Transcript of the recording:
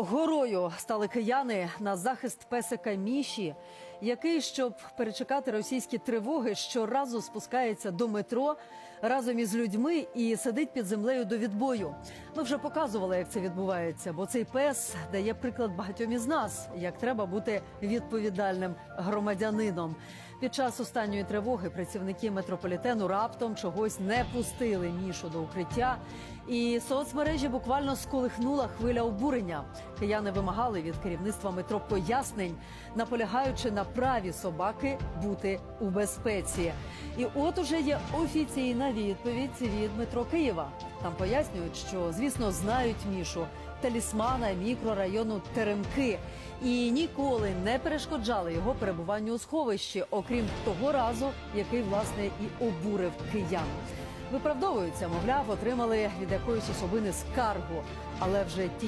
Горою стали кияни на захист песика Міші, який, щоб перечекати російські тривоги, щоразу спускається до метро разом із людьми і сидить під землею до відбою. Ми вже показували, як це відбувається, бо цей пес дає приклад багатьом із нас, як треба бути відповідальним громадянином. Під час останньої тривоги працівники метрополітену раптом чогось не пустили мішу до укриття. І соцмережі буквально сколихнула хвиля обурення. Кияни вимагали від керівництва метро пояснень, наполягаючи на праві собаки бути у безпеці. І от уже є офіційна відповідь від метро Києва. Там пояснюють, що звісно знають мішу талісмана мікрорайону Теремки і ніколи не перешкоджали його перебуванню у сховищі, окрім того разу, який власне і обурив киян. Виправдовуються, мовляв, отримали від якоїсь особини скаргу, але вже ті.